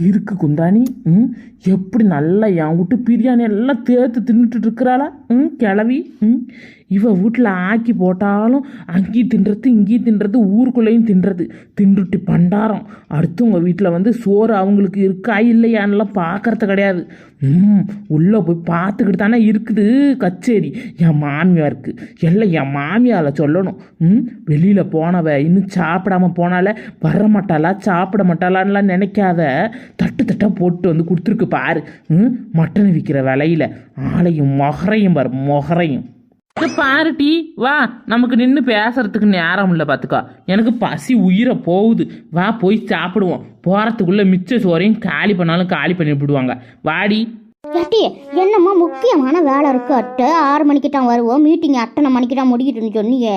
கிறுக்கு குந்தாணி ம்? எப்படி நல்லா என் வீட்டு பிரியாணி எல்லாம் தேர்த்து தின்னுட்டு இருக்கிறாளா? ம்? கிளவி ம்? இவ வீட்டில் ஆக்கி போட்டாலும் அங்கேயும் தின்றது இங்கேயும் தின்றது ஊருக்குள்ளேயும் தின்றது. தின்றுட்டு பண்டாரம். அடுத்து உங்கள் வீட்டில் வந்து சோறு அவங்களுக்கு இருக்கா இல்லையான்லாம் பார்க்கறது கிடையாது. ம் உள்ளே போய் பார்த்துக்கிட்டு தானே இருக்குது கச்சேரி. என் மாமியாருக்கு. எல்லாம் என் மாமியால் சொல்லணும். ம் வெளியில் போனவ இன்னும் சாப்பிடாம போனால வர மாட்டாளா சாப்பிட மாட்டாளான்லாம் நினைக்காத. தட்டு தட்டாக போட்டு வந்து கொடுத்துருக்கு பாரு. ம் மட்டன் விற்கிற விலையில. ஆளையும் மொகரையும் பாரு மொகரையும். பாருட்டி பாரு வா நமக்கு நின்று பேசுறதுக்கு நேரம் இல்லை பார்த்துக்கா எனக்கு பசி உயிரை போகுது. வா போய் சாப்பிடுவோம். போகிறதுக்குள்ளே மிச்ச சோறையும் காலி பண்ணாலும் காலி பண்ணி விடுவாங்க வாடி. ஏட்டி என்னம்மா முக்கியமான வேலை இருக்கு? அட்டை ஆறு மணிக்கு தான் வருவோம். மீட்டிங் அட்டனை மணிக்கு தான் முடிக்கிட்டுன்னு சொன்னியே.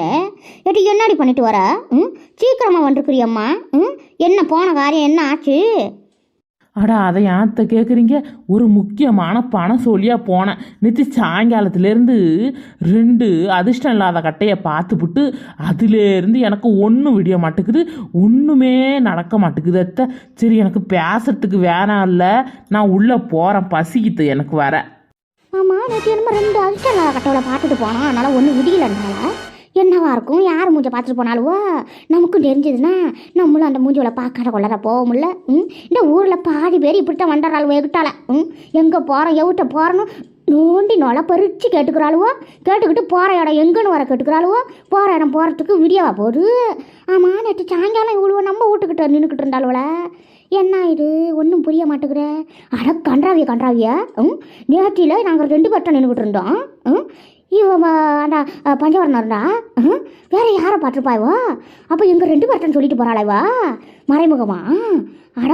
ஏட்டி என்னடி பண்ணிட்டு வர? ம்? சீக்கிரமாக வந்துருக்குறியம்மா. ம்? என்ன போன காரியம் என்ன ஆச்சு? அடா அதை யாத்த கேட்குறீங்க ஒரு முக்கியமான பணம் சொல்லியாக போனேன். நேற்று சாயங்காலத்துலேருந்து ரெண்டு அதிர்ஷ்டம் இல்லாத கட்டையை பார்த்துப்புட்டு அதுலேருந்து எனக்கு ஒன்றும் விடிய மாட்டேங்குது. ஒன்றுமே நடக்க மாட்டேங்குது அத்தை. சரி எனக்கு பேசுறதுக்கு வேணாம் இல்லை. நான் உள்ளே போகிறேன் பசிக்குது எனக்கு வர ஆமாம் நேற்று என்னமோ ரெண்டு அதிர்ஷ்டம் இல்லாத கட்டவளை பார்த்துட்டு போனோம் அதனால் ஒன்றும் விடியலனால என்னவா இருக்கும்? யார் மூஞ்ச பார்த்துட்டு போனாலுவோ? நமக்கும் தெரிஞ்சதுன்னா நம்மளும் அந்த மூஞ்சியோட பார்க்காத கொள்ளற போவோம்ல ம்? இந்த ஊரில் பாதி பேர் இப்படித்தான் வந்துடுறாளுவோ எகிட்டால. ம்? எங்கே போகிறோம் எவிட்ட போகிறோன்னு நோண்டி நொலை பறிச்சு கேட்டுக்கிறாளுவோ? கேட்டுக்கிட்டு போகிற இடம் எங்கேன்னு வர கேட்டுக்கிறாளுவோ? போகிற இடம் போகிறதுக்கு விடியவா போகுது? ஆமாம் நேற்று சாயங்காலம் இவ்வளோ நம்ம வீட்டுக்கிட்ட நின்றுக்கிட்டு இருந்தாளுவல என்ன இது? ஒன்றும் புரிய மாட்டேங்கிற அட கன்றாவிய கன்றாவியா. ம்? நேற்றியில் நாங்கள் ரெண்டு பேர்ட்ட நின்றுக்கிட்டு இருந்தோம். ம்? இவன் ம- அந்த அ, வேற யாரை பார்த்துருப்பாய்வோ? அப்போ எங்கள் ரெண்டு பேர்ட்டன்னு சொல்லிட்டு போகிறாளைவா மறைமுகமா? அட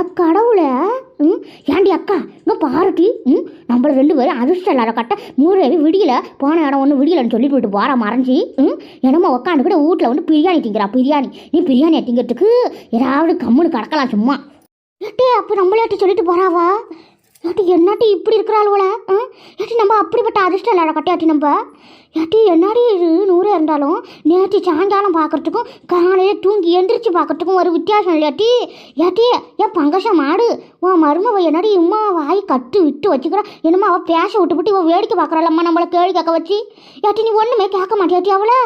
ம் ஏண்டி அக்கா இங்கே பாருட்டி ம் நம்மள ரெண்டு பேரும் அதிர்ஷ்டம் இல்லாத கட்ட மூரேவி விடியல போன இடம் ஒன்று விடியலன்னு சொல்லிட்டு போயிட்டு போகிறா மறைஞ்சி ம் என்னமோ உட்காந்து கூட வீட்டில் வந்து பிரியாணி திங்கிறா பிரியாணி. நீ பிரியாணி திங்கிறதுக்கு ஏதாவது கம்முன்னு கிடக்கலாம் சும்மா. ஏட்டி அப்போ நம்மளேட்டி சொல்லிட்டு போகிறாவா ஏட்டி என்னாட்டி இப்படி இருக்கிறாளுவல ஏட்டி நம்ம அப்படிப்பட்ட அதிர்ஷ்டம் இல்லை கட்டியாட்டி நம்ம? ஏட்டி என்னாடி இது? நூறே இருந்தாலும் நேற்று சாயங்காலம் பார்க்கறதுக்கும் காலையில் தூங்கி எந்திரிச்சு பார்க்கறதுக்கும் ஒரு வித்தியாசம் இல்லையாட்டி ஏட்டி? ஏன் பங்கசம் மாடு உன் மருமவ என்னாடி இம்மா வாய் கட்டு விட்டு வச்சுக்கிறா? என்னம்மா அவள் பேச விட்டுவிட்டு இவள் வேடிக்கை பார்க்குறாளம்மா நம்மளை கேள்வி கேட்க வச்சு. ஏட்டி நீ ஒன்றுமே கேட்க மாட்டியாட்டி அவளை?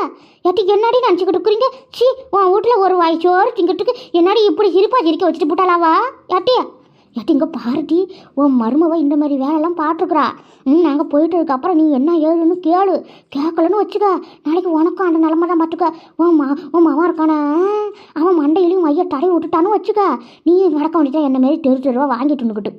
ஏட்டி என்னாடி நினச்சிக்கிட்டு இருக்கிறீங்க? சி உன் வீட்டில் ஒரு வாய் சோறு திங்கிறதுக்கு என்னாடி இப்படி சிரிப்பாக சிரிக்க வச்சுட்டு போட்டாளாவா ஏட்டி ஏட்டி இங்கே பாருடி உன் மருமவ இந்த மாதிரி வேலையெல்லாம் பார்த்துக்கிறா ம் நாங்கள் போயிட்டதுக்கப்புறம் நீ என்ன ஏழுன்னு கேளு. கேட்கலன்னு வச்சுக்க. நாளைக்கு உனக்கும் அந்த நிலமை தான் பார்த்துக்க. உன் மா உன் மாமா இருக்கானே? அவன் மண்டையிலையும் மைய தடவி விட்டுட்டான்னு வச்சுக்க. நீ நடக்க வேண்டியதான் என்ன மாரி தெரு தெருவாக வாங்கிட்டு வந்துக்கிட்டு.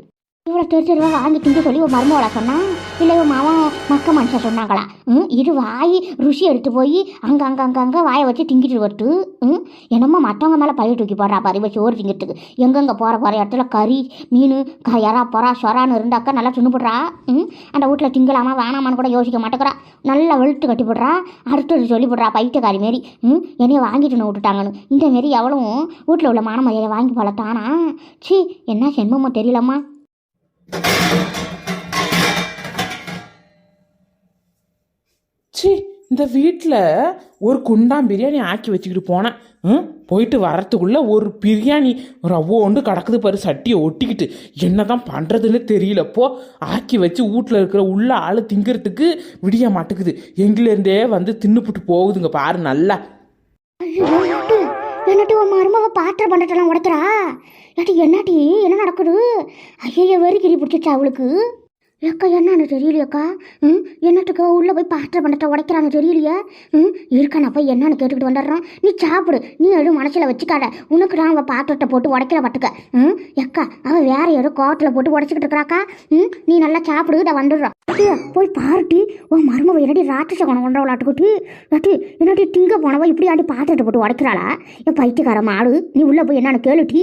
இவ்வளோ தெரு தெருவா வாங்கிட்டு சொல்லி ஒரு மருமவளை சொன்னான் இல்லை உன் மாமா மக்க மனுஷன் சொன்னாங்களா? ம் இது வாய் ருசி எடுத்து போய் அங்கே அங்கே அங்கே அங்கே வாயை வச்சு திங்கிட்டு வரட்டு ம் என்னமோ மற்றவங்க மேலே பழைய தூக்கி போடுறா பாரு இவ சோறு திங்கிறதுக்கு. எங்கெங்கே போகிற போகிற இடத்துல கறி மீன் க யாரா பொறா சொரான்னு இருந்தாக்கா நல்லா தின்னுபடுறா ம் அந்த வீட்டில் திங்கலாமா வேணாமான்னு கூட யோசிக்க மாட்டேங்கிறா. நல்லா வெளுத்து கட்டி போடுறா. அடுத்தது சொல்லி போடுறா பைத்தியக்காரி மாரி. ம் என்னைய வாங்கிட்டு விட்டுட்டாங்கன்னு. இந்த மாரி எவளும் வீட்டில் உள்ள மான மரியாதை வாங்கி தானா சி என்ன சென்மமோ தெரியலம்மா. சி இந்த வீட்டில் ஒரு குண்டான் பிரியாணி ஆக்கி வச்சுக்கிட்டு போனேன். ம் போயிட்டு வர்றதுக்குள்ள ஒரு பிரியாணி ரவ்வோண்டு கிடக்குது பாரு சட்டியை ஒட்டிக்கிட்டு. என்னதான் பண்ணுறதுன்னு தெரியலப்போ ஆக்கி வச்சு வீட்டில் இருக்கிற உள்ள ஆள் திங்கிறதுக்கு விடிய மாட்டேங்குது. எங்கிலேருந்தே வந்து தின்னுப்புட்டு போகுதுங்க பாரு நல்லா. என்னட்டு உன் மருமக பாத்திர பண்டத்தெல்லாம் உடைக்கிறா? இல்லாட்டி என்னாட்டி என்ன நடக்குது? ஐயோ வெறி கிரி பிடிச்சிச்சா அவளுக்கு? ஏக்கா என்னன்னு தெரியலையக்கா? ம்? என்னட்டுக்கு உள்ளே போய் பாத்திர பண்ணத்தை உடைக்கிறாங்க தெரியலையே? ம்? இருக்கா நான் போய் என்னன்னு கேட்டுக்கிட்டு வந்துடுறோம் நீ சாப்பிடு. நீ எதுவும் மனசில் வச்சுக்காத. உனக்கு நான் அவள் பாத்திரத்தை போட்டு உடைக்கிற பட்டுக்க ம்? எக்கா அவள் வேற ஏதோ கோட்டில் போட்டு உடைச்சிக்கிட்டு இருக்கிறாக்கா? ம்? நீ நல்லா சாப்பிடு இதை வந்துடுறோம் போய் பாருட்டி உன் மருமவ என்னடி ராட்சச குணம் கொண்டவளாட்டுக்குட்டி ஏட்டி என்னடி திங்க போனவ இப்படி ஆடி பாத்திரத்தை போட்டு உடைக்கிறாளா? என் பைத்தியக்கார மாடு. நீ உள்ளே போய் என்னன்னு கேளுட்டி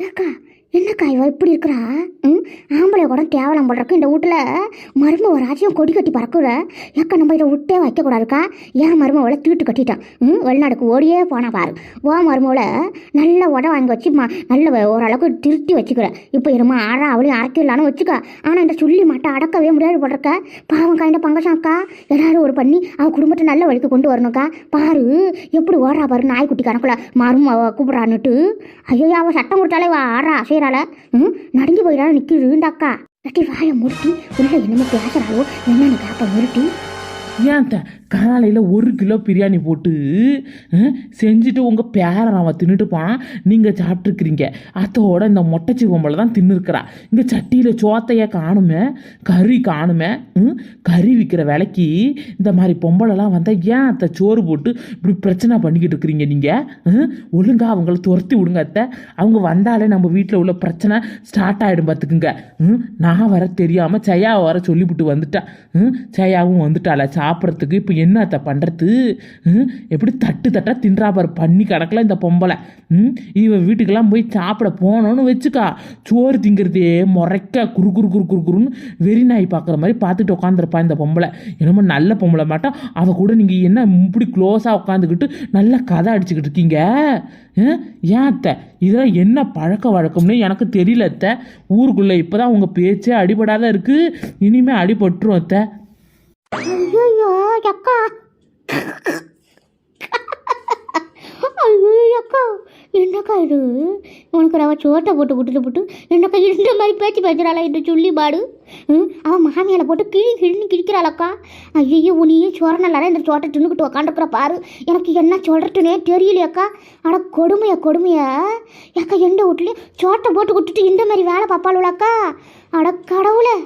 ஏக்கா என்னக்கா இவ இப்படி இருக்கிறா? ம்? ஆம்பளை கூட கேவலம் போடுறக்கு இந்த வீட்டில். ஒரு ராஜ்யம் கொடி கட்டி பறக்குற. ஏக்கா நம்ம இதை விட்டே வைக்கக்கூடாதுக்கா ஏன் மருமவளை தீட்டு கட்டிட்டான்? ம்? வெளிநாடுக்கு ஓடியே போனா பாரு. ஓ மருமவளை நல்ல உட வாங்கி வச்சு மா நல்ல ஓரளவுக்கு திருத்தி வச்சுக்கிற. இப்போ இருமா ஆறா அவளையும் அடக்கிடலான்னு வச்சுக்க. ஆனால் இந்த சொல்லி மாட்டை அடக்கவே முடியாது போடுறக்க பாவம் காய்ந்த பங்கசாக்கா எல்லாரும் ஒரு பண்ணி அவன் குடும்பத்தை நல்ல வழிக்கு கொண்டு வரணுக்கா பாரு எப்படி ஓடுறா பாரு நாய்க்குட்டி கணக்குள்ள மரும கூப்பிட்றான்னுட்டு. ஐயோ அவள் சட்டம் கொடுத்தாலே வா ஆறா அலையிறாள ம் நடுங்கி போயிடாலும் நிற்கிது இந்த அக்கா கட்டி வாயை முருட்டி உள்ள என்னமோ பேசுறாளோ? என்னன்னு கேப்ப முருட்டி. ஏன் த காலையில் ஒரு கிலோ பிரியாணி போட்டு செஞ்சுட்டு உங்கள் பேரை அவன் தின்னுட்டு போனான். நீங்கள் சாப்பிட்ருக்கிறீங்க அதோட இந்த மொட்டைச்சி பொம்பளை தான் தின்னுருக்கிறா. இங்கே சட்டியில் சோத்தையை காணுமே கறி காணுமே ம், கறி விற்கிற விலைக்கு இந்த மாதிரி பொம்பளைலாம் வந்தால் ஏன் அத்தை சோறு போட்டு இப்படி பிரச்சனை பண்ணிக்கிட்டு இருக்கிறீங்க நீங்கள் ஒழுங்காக அவங்கள துரத்தி விடுங்க அத்தை. அவங்க வந்தாலே நம்ம வீட்டில் உள்ள பிரச்சனை ஸ்டார்ட் ஆகிடும் பார்த்துக்குங்க ம், நான் வர தெரியாமல் ஜெயா வர சொல்லிவிட்டு வந்துட்டேன் ம், ஜெயாவும் வந்துட்டாள சாப்பிட்றதுக்கு. இப்போ என்ன அத்தை பண்ணுறது எப்படி தட்டு தட்டாக தின்றாப்பார் பண்ணி கிடக்கல இந்த பொம்பளை. ம்? இவ வீட்டுக்கெல்லாம் போய் சாப்பிட போனோன்னு வச்சுக்கா. சோறு திங்கிறதே முறைக்க குறு குறு குறு குறு குறுன்னு வெறி நாய் பார்க்குற மாதிரி பார்த்துட்டு உட்காந்துருப்பா இந்த பொம்பளை. என்னமோ நல்ல பொம்பளை மாட்டோம் அவள் கூட நீங்கள் என்ன இப்படி க்ளோஸாக உட்காந்துக்கிட்டு நல்லா கதை அடிச்சுக்கிட்டு இருக்கீங்க? ஏன் அத்தை? இதெல்லாம் என்ன பழக்க வழக்கம்னு எனக்கு தெரியல அத்தை. ஊருக்குள்ளே இப்போ தான் உங்கள் பேச்சே அடிபடாத இருக்குது இனிமேல் அடிபட்டுரும் அத்தை. ஐயோ அக்கா ஐயோ அக்கா என்னக்கா இது? உனக்கு ரவ சோட்டை போட்டு விட்டுட்டு போட்டு என்னக்கா இந்த மாதிரி பேச்சு பேசுகிறாளா என்று சொல்லி பாடு. ம் அவன் மாமியால போட்டு கிழி கிழின்னு கிழிக்கிறாளக்கா. ஐயோ உனியே சோரனல்லார இந்த சோட்டை தின்னுக்கிட்டு உக்காண்டுக்கிற பாரு. எனக்கு என்ன சொல்கிறதுனே தெரியலையாக்கா. அட கொடுமையா கொடுமையா. அக்கா எந்த வீட்லையும் சோட்டை போட்டு விட்டுட்டு இந்த மாதிரி வேலை பார்ப்பாளுவளாக்கா அட கடவுளை.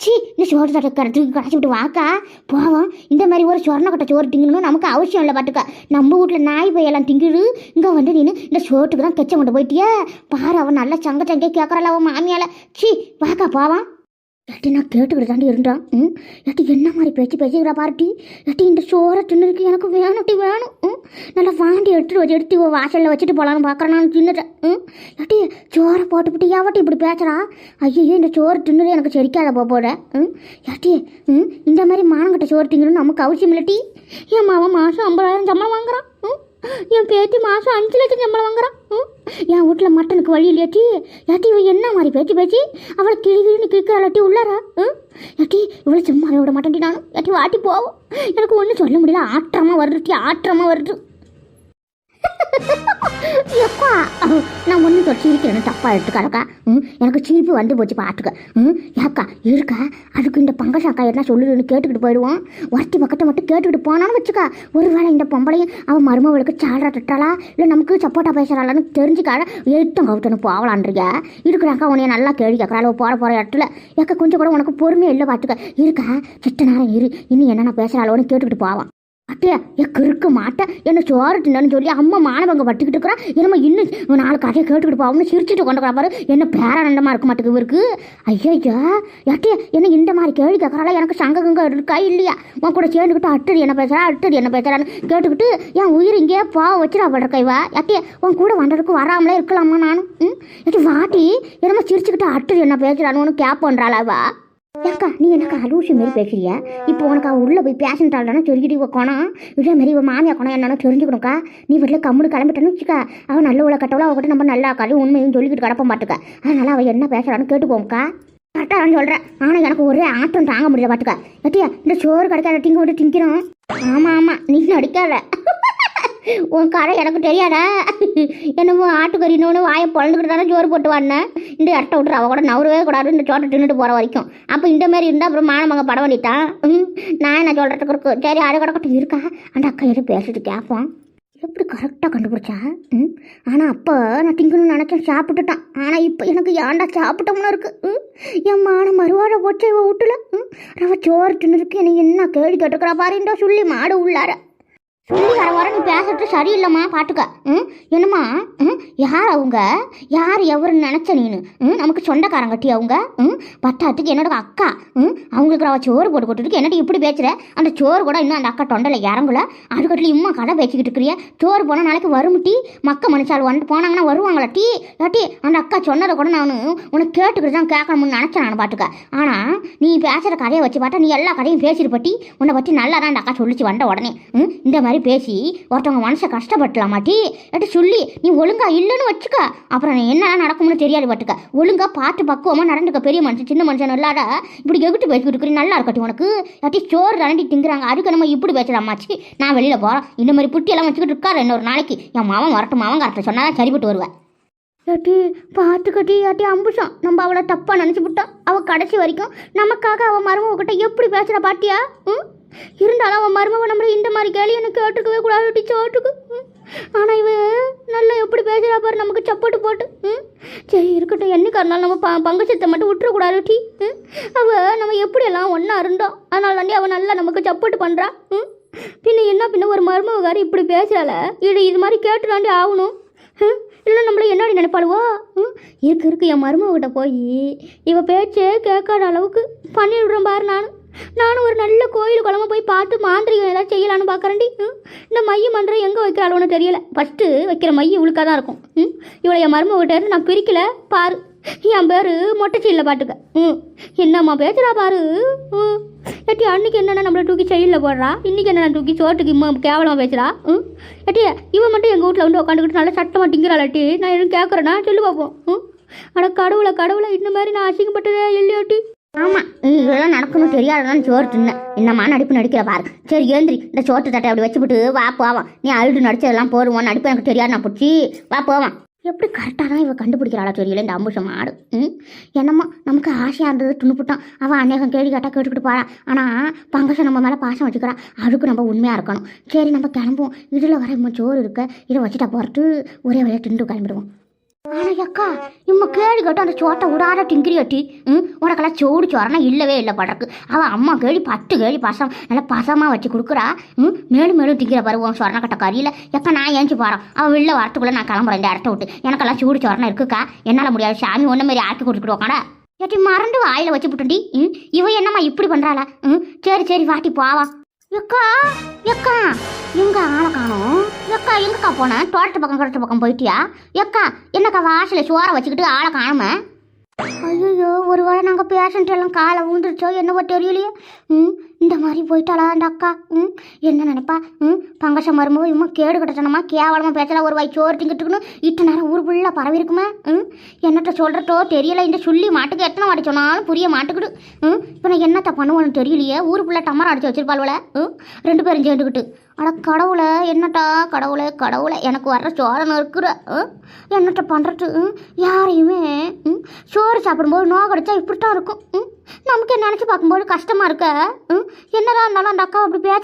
சி இந்த சோறு தட்டை கடைச்சி விட்டு வாக்கா. போவோம் இந்த மாதிரி ஒரு சொரண கட்ட சோறு திங்கணும்னு நமக்கு அவசியம் இல்லை பாட்டுக்கா நம்ம வீட்டில் நாய் போயெல்லாம் திங்குது. இங்கே வந்து நீ இந்த சோட்டுக்கு தான் கெச்ச கொண்டு போயிட்டியே. பாரு அவன் நல்ல சங்க சங்கே கேட்குறாள் அவன் மாமியால். சி வாக்கா போவான் ஏட்டி நான் கேட்டுக்கிட்டு தாண்டி இருந்தான். ம்? ஏட்டி என்ன மாதிரி பேச்சு பேசிக்கிறா பாருட்டி ஏட்டி இந்த சோறை தின்னுருக்கு எனக்கு வேணும்ட்டி வேணும். ம்? நல்லா வாண்டி எடுத்துட்டு வச்சு எடுத்து வாசலில் வச்சுட்டு போகலான்னு பார்க்குறேன் நான் தின்னுட்டேன். ம்? ஏட்டி சோறை போட்டுவிட்டு ஏவட்டி இப்படி பேசுகிறா ஐயோ இந்த சோறு தின்னுது எனக்கு செரிக்காத போட ம்? ஏட்டி ம்? இந்த மாதிரி மானங்கிட்ட சோறு திங்கணும்னு நமக்கு அவசியம் இல்லட்டி என் மாவன் மாதம் ஐம்பதாயிரம் சம்பளம் வாங்குறான். என் பேத்தி மாதம் அஞ்சு லட்சம் சம்பளம் வாங்குறான். என் வீட்டில் மட்டனுக்கு வழி இல்லையாட்டி? ஏட்டி இவ என்ன மாதிரி பேச்சு பேச்சு? அவளை கிளி கிளின்னு கிழிக்கிறாட்டி உள்ளாரா? ம்? ஏட்டி சும்மா சும்மாவே விட மாட்டேன்டி நானும். ஏட்டி வாட்டி போவோம். எனக்கு ஒன்றும் சொல்ல முடியல. ஆற்றமாக வருது ஆற்றமாக வருது. எப்பா? நான் ஒன்றும் சொல்லி சிரிக்கிறேன்னு தப்பாக எடுத்துக்காரக்கா ம் எனக்கு சிரிப்பு வந்து போச்சு பார்த்துக்க ம் ஏக்கா இருக்கா? அதுக்கு இந்த பங்கசாக்கா அக்கா என்ன சொல்லுதுன்னு கேட்டுக்கிட்டு போயிடுவோம் ஒருத்தி பக்கத்தை மட்டும் கேட்டுக்கிட்டு போனான்னு வச்சுக்கா. ஒருவேளை இந்த பொம்பளையும் அவன் மருமவளுக்கு சால்ரா தட்டாளா? இல்லை நமக்கு சப்போட்டா பேசுகிறாளான்னு தெரிஞ்சுக்காட எழுத்தம் கவுத்தணும் போகலான்றியா இருக்கிறாக்கா உனைய நல்லா கேள்வி கேட்குறாள் போகிற போகிற இடத்துல. ஏக்கா கொஞ்சம் கூட உனக்கு பொறுமையே இல்லை பார்த்துக்க இருக்கா? சித்த நேரம் இரு. இன்னும் என்னென்ன பேசுகிறாளோன்னு கேட்டுக்கிட்டு போவான். அத்தையா என் கிறுக்க மாட்டேன் என்ன சோறு தின்னு சொல்லி அம்மா மானவங்க பட்டுக்கிட்டு இருக்கிறா என்னமோ இன்னும் நாலு கதையை கேட்டுக்கிட்டு போவோம்னு சிரிச்சுட்டு கொண்டு பாரு என்ன பேரானந்தமாக இருக்க மாட்டேங்குது இவருக்கு? ஐயா அட்டையா என்ன இந்த மாதிரி கேள்வி கேட்குறாளா? எனக்கு சங்ககங்க இருக்கா? இல்லையா? உன் கூட சேர்ந்துக்கிட்டு அட்டடி என்ன பேசுறா? அட்டடி என்ன பேசுறான்னு கேட்டுக்கிட்டு என் உயிர் இங்கேயே பா வச்சுடா படுறக்கா இவா? அட்டையா உன் கூட வந்ததுக்கு வராமலே இருக்கலாமா நானும்? ம்? எட்டி வாட்டி என்னமோ சிரிச்சுக்கிட்டு அட்டடி என்ன பேசுறான்னு ஒன்று கேப்போன்றாளா ஏக்கா நீ என்னக்கா அலூசி மாரி பேசுறிய? இப்போ உனக்கு அவள் உள்ளே போய் பேஷண்ட்டாள்னா சொல்லிக்கிட்டு இவ கோணம் இதே மாதிரி இவன் மாமியா கோணம் என்னன்னு தெரிஞ்சுக்கணும்க்கா? நீ வீட்டில் கம்முனு கிளம்பிட்டேன்னு வச்சுக்கா. அவள் நல்ல உள்ள கட்டவளோ அவகிட்ட நம்ம நல்லா கதை உண்மையும் சொல்லிக்கிட்டு கிடப்ப மாட்டுக்க அதனால அவள் என்ன பேசுறான்னு கேட்டுப்போம்க்கா கரெக்டாக நான் சொல்கிறேன் ஆனால் எனக்கு ஒரே ஆட்டம் தாங்க முடியல பாட்டுக்க எட்டியா இந்த சோறு கிடைக்காத திங்க விட்டு திங்கிறோம் ஆமாம் ஆமாம் நீ அடிக்காத உன் கடை எனக்கு தெரியாதா? என்னமோ ஆட்டுக்கறி இன்னொன்று வாயை பொழந்துக்கிட்டு தானே சோறு போட்டு வாடினேன் இந்த இடத்த விட்டுரு அவ கூட நவரவே கூடாது இந்த சோட்டை தின்னுட்டு போகிற வரைக்கும். அப்போ இந்த மாதிரி இருந்தால் அப்புறம் மானமங்க படம் பண்ணிட்டான் ம்? நான் என்ன சொல்கிறதுக்கு இருக்கு சரி அது கிடக்கட்டும் இருக்கா? அந்த அக்கா எதுவும் பேசிட்டு கேட்போம். எப்படி கரெக்டாக கண்டுபிடிச்சா? ம்? ஆனால் அப்போ நான் திங்கணும்னு நினச்சேன் சாப்பிட்டுட்டான். ஆனால் இப்போ எனக்கு ஏன்டா சாப்பிட்டோம்னு இருக்கு? ம்? என் மான மறுவாட போச்சு இவன் வீட்டுல? ம்? ரவ சோறு தின்னுருக்கு எனக்கு என்ன கேள்வி கேட்டுக்கிறா பாருண்டா சொல்லி மாடு உள்ளார. சொல்லி வர வர நீ பேசுறது சரியில்லைம்மா பாட்டுக்க. ம்? என்னம்மா? ம்? யார் அவங்க? யார் எவருன்னு நினச்ச நீனு? ம்? நமக்கு சொந்தக்காரங்கட்டி அவங்க? ம்? பத்தாத்துக்கு என்னோட அக்கா? ம்? அவங்களுக்கு அவள் சோறு போட்டு போட்டுருக்கு என்னடி இப்படி பேசுகிற அந்த சோறு கூட இன்னும் அந்த அக்கா தொண்டலை இறங்கல. அதுக்கட்டில் இம்மா கதை பேசிக்கிட்டு இருக்கிறிய. சோறு போனால் நாளைக்கு வருமுட்டி மக்க மனுஷால் வந்து போனாங்கன்னா வருவாங்களா டீ? ஏட்டி அந்த அக்கா சொன்னதை கூட நான் உனக்கு கேட்டுக்கிட்டு தான் கேட்கணும்னு நினச்சேன் நான் பாட்டுக்க. ஆனால் நீ பேசுகிற கதையை வச்சு பார்த்தா நீ எல்லா கதையும் பேசிட்டு பட்டி உன்னை பற்றி நல்லா தான் அந்த அக்கா சொல்லிச்சு வந்த உடனே. ம்? இந்த மாதிரி பேசி ஒருத்தவங்க மனசை கஷ்டப்படலாமாட்டி ஏட்டி சொல்லி நீ ஒழுங்கா இல்லைன்னு வச்சுக்க. அப்புறம் என்ன என்னெல்லாம் நடக்கும்னு தெரியாது பாட்டுக்க ஒழுங்கா பார்த்து பக்குவமாக நடந்துக்க. பெரிய மனுஷன் சின்ன மனுஷன் இல்லாட இப்படி எகிட்டு பேசிக்கிட்டு இருக்கிற நல்லா இருக்கட்டும் உனக்கு. ஏட்டி சோறு தரண்டி திங்குறாங்க. அதுக்கு நம்ம இப்படி பேசுகிறாமாச்சு நான் வெளியில் போகிறேன் இந்த மாதிரி புட்டி எல்லாம் வச்சுக்கிட்டு இருக்காரு இன்னொரு நாளைக்கு. என் மாமன் வரட்டும் மாமன் கரெக்டாக சொன்னால் தான் வருவேன் ஏட்டி பார்த்துக்கட்டி ஏட்டி அம்புஷம் நம்ம அவளை தப்பாக நினச்சி விட்டோம் அவள் கடைசி வரைக்கும் நமக்காக அவள் மருமகிட்ட எப்படி பேசுகிறா பாட்டியா ம்? இருந்தாலும் அவன் மருமக நம்மளை இந்த மாதிரி கேள்வி எனக்கு கேட்டுக்கவே கூடாது ஏட்டி ஆனால் இவ நல்லா எப்படி பேசுகிறா பாரு நமக்கு சப்போட்டு போட்டு. ம். சரி இருக்கட்டும் என்னைக்கு இருந்தாலும் நம்ம ப பங்குச்சத்தை மட்டும் விட்டுறக்கூடாது டி. ம். அவள் நம்ம எப்படியெல்லாம் ஒன்றா இருந்தோம் அதனால தாண்டி அவள் நல்லா நமக்கு சப்போட்டு பண்ணுறா ம். பின்ன என்ன பின்ன ஒரு மருமகாரி இப்படி பேசுகிறால இது இது மாதிரி கேட்டு தாண்டி ஆகணும். ம் இல்லை நம்மள என்னடி நினைப்பாளுவோ? ம். இருக்கு இருக்கு என் மருமகிட்ட போய் இவ பேச்சே கேட்காத அளவுக்கு பண்ணிவிடுறேன் பாரு நான். நானும் ஒரு நல்ல கோயில் குளமா போய் பார்த்து மாந்திரிகம் ஏதாவது செய்யலான்னு பார்க்குறேன்டி. ம்? இந்த மைய மந்திரம் எங்கே வைக்கிறாளோன்னு தெரியல. ஃபஸ்ட்டு வைக்கிற மைய இவளுக்காக தான் இருக்கும். ம்? இவளை என் மருமகிட்ட நான் பிரிக்கல. பாரு. என் பேர் மொட்டைச்சீலில் பாட்டுக்க. ம்? என்னம்மா பேசுகிறா பாரு. ம்? ஏட்டி அன்னைக்கு என்னென்ன நம்மளை தூக்கி செயலில் போடுறா? இன்னைக்கு என்னென்ன தூக்கி சோட்டுக்கு இம்மா கேவலமாக பேசுகிறா ம்? எட்டி இவன் மட்டும் எங்கள் வீட்டில் வந்து உட்காந்துக்கிட்டு நல்லா சட்டமாக டிங்கிறாளாட்டி நான் எதுவும் கேட்குறேன்னா சொல்லு பார்ப்போம் ம்? ஆனால் கடவுளை கடவுளை இந்த மாதிரி நான் அசிங்கப்பட்டதே இல்லையாட்டி ஆமாம் இதெல்லாம் நடக்கணும் தெரியாததான் சோறு தின்ன என்னம்மா நடிப்பு நடிக்கிற பாரு. சரி ஏந்திரி இந்த சோத்து தட்டை அப்படி வச்சுவிட்டு வா போவான் நீ அழுது நடிச்சதெல்லாம் போடுவோம் நடிப்பு எனக்கு தெரியாது நான் பிடிச்சி வா போவான் எப்படி கரெக்டாக தான் இவன் கண்டுபிடிக்கிறாளா தெரியல இந்த அம்புஷம் ஆடு ம்? என்னமோ நமக்கு ஆசையாக இருந்தது துணுப்புட்டான். அவன் அநேகம் கேள்வி கேட்டால் கேட்டுக்கிட்டு போகிறான் ஆனால் பங்கசம் நம்ம மேலே பாசம் வச்சுக்கிறான் அதுக்கு நம்ம உண்மையாக இருக்கணும். சரி நம்ம கிளம்புவோம். இதில் வர சோறு இருக்க. இதை வச்சுட்டா போகிறது ஒரே வழியாக திண்டு கிளம்பிடுவோம் ஆனால் அக்கா இம்மா கேடு கேட்டு அந்த சோட்டை விடாத டிங்கிரி கட்டி ம் உனக்கெல்லாம் சோடு சோறனா இல்லவே இல்லை படக்கு. அவள் அம்மா கேடி பத்து கேடி பசம் நல்லா பசமாக வச்சு கொடுக்குறா. ம் மேலும் மேலும் திங்கிற பருவம் சொரண கட்ட கறியில் எப்போ நான் ஏஞ்சி போகிறேன் அவள் வெளில வரத்துக்குள்ளே நான் கிளம்புறேன். இந்த இடத்த விட்டு. எனக்கெல்லாம் சூடு சோறனா இருக்குக்கா. என்னால் முடியாது. சாமி ஒன்றும் மாரி ஆக்கி கொடுத்துட்டு உக்காடா. ஏட்டி மறந்து வாயில் வச்சு விட்டுண்டி ம் இவ என்னம்மா இப்படி பண்ணுறாளா ம் சரி சரி வாட்டி போவா. எக்கா எக்கா எங்க ஆளை காணும்? எக்கா எங்கக்கா போனேன் தோட்டத்து பக்கம் குடத்து பக்கம் போயிட்டியா? எக்கா என்னக்கா வாசல சோற வச்சுக்கிட்டு ஆளை காணுமே? ஐயோ ஒருவேளை நாங்கள் பேஷண்ட் எல்லாம் காலை ஊந்துருச்சோ என்னவோ தெரியலையே. ம் இந்த மாதிரி போயிட்டாளா அந்த அக்கா? ம் என்ன நினைப்பா? ம் பங்கசம் வரும்போது இம்மா கேடு கிடச்சனமா கேவலமாக பேசலாம் ஒரு வாய் சோறு திங்கிட்டுக்கணும் இட்டு நேரம் ஊர் ஃபுல்லாக பரவி இருக்குமே ம் என்னட்ட சொல்கிறட்டோ தெரியல இந்த சொல்லி மாட்டுக்கு எத்தனை வாட்டி சொன்னாலும் புரிய மாட்டுக்கிட்டு ம் இப்போ நான் என்னத்த பண்ணுவோன்னு தெரியலையே ஊர் ஃபுல்லாக டமரம் அடிச்சு வச்சிருப்பாள் ம் ரெண்டு பேரும் சேர்ந்துக்கிட்டு அட கடவுளை என்னட்டா கடவுளே கடவுளை எனக்கு வர்ற சோழனை இருக்கிற என்னட்டா என்னட்ட பண்ணுறது ம் யாரையுமே ம் சோறு சாப்பிடும்போது நோய் கிடைச்சா இப்படித்தான் இருக்கும் ம் நமக்கு நினச்சி பார்க்கும்போது கஷ்டமாக இருக்க ம் என்னதான் இருந்தாலும் அந்த அக்கா அப்படி பேச